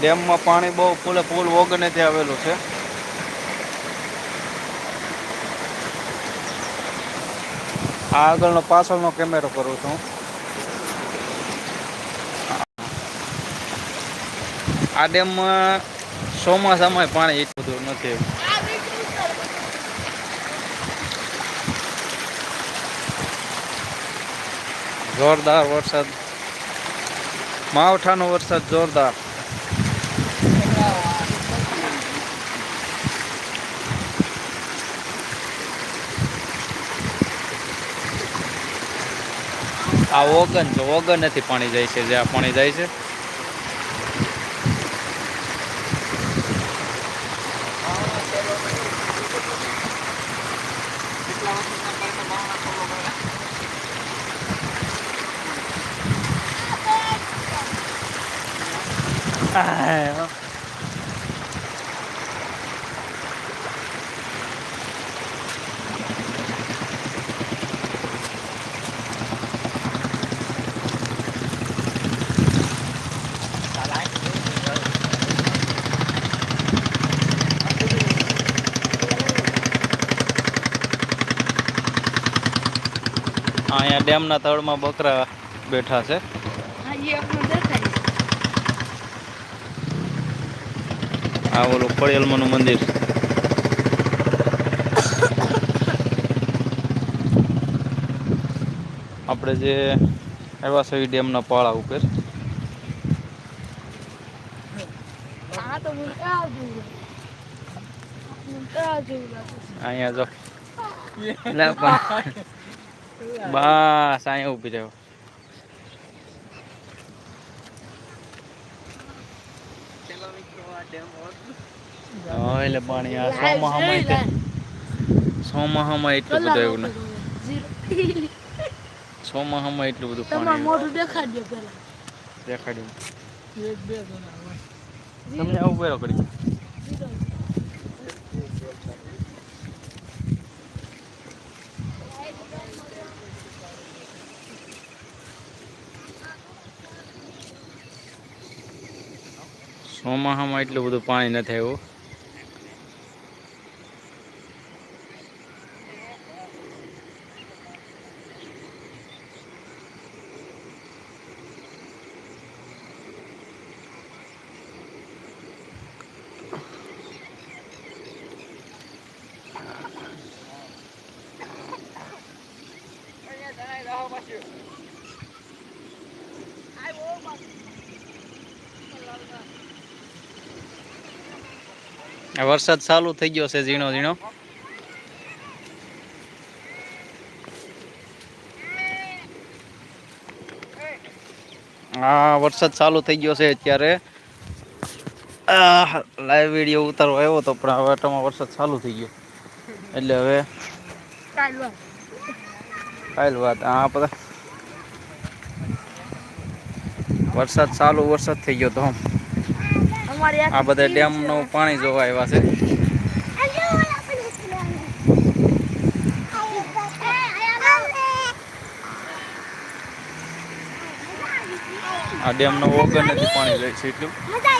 ડેમમાં પાણી બહુ ફૂલે, ફૂલ ત્યાં આવેલું છે. આ આગળનો પાછળનો કેમેરો કરું છું. આ ડેમમાં ચોમાસામાં પાણી એટલું બધું નથી. જોરદાર વરસાદ. માવઠાનો વરસાદ જોરદાર. આ ઓગન છે ઓગન નથી પાણી જાય છે જ્યાં પાણી જાય છે. Ah, અહીંયા ડેમના તળમાં બકરા બેઠા છે. આ ઓલું ખોડિયાલમાનું મંદિર આપણે જે આવ્યા છે એ ડેમના પાળા ઉપર. અહીંયા જો. બસ અહીંયા ઊભી રહ્યો હા એટલે પાણી આ સોમાહામાં સોમાહામાં એટલું બધું એવું ને. સોમાહામાં એટલું બધું પાણી. મોઢું દેખાડજો પેલા દેખાડ્યું. તમને આવું કરી ચોમાસામાં એટલું બધું પાણી નથી આવ્યું. આ વરસાદ ચાલુ થઈ ગયો છે ઝીણો ઝીણો. હા વરસાદ ચાલુ થઈ ગયો છે અત્યારે. લાઈવ વીડિયો ઉતારવા આવ્યો તો પણ હવે આટામાં વરસાદ ચાલુ થઈ ગયો. એટલે હવે કાલ વાત. હા બધા વરસાદ ચાલુ વરસાદ થઈ ગયો તો આ બધા ડેમનું પાણી જોવા આવ્યા છે. આ ડેમ નો ઓગણ નથી પાણી જાય છે એટલું. મજા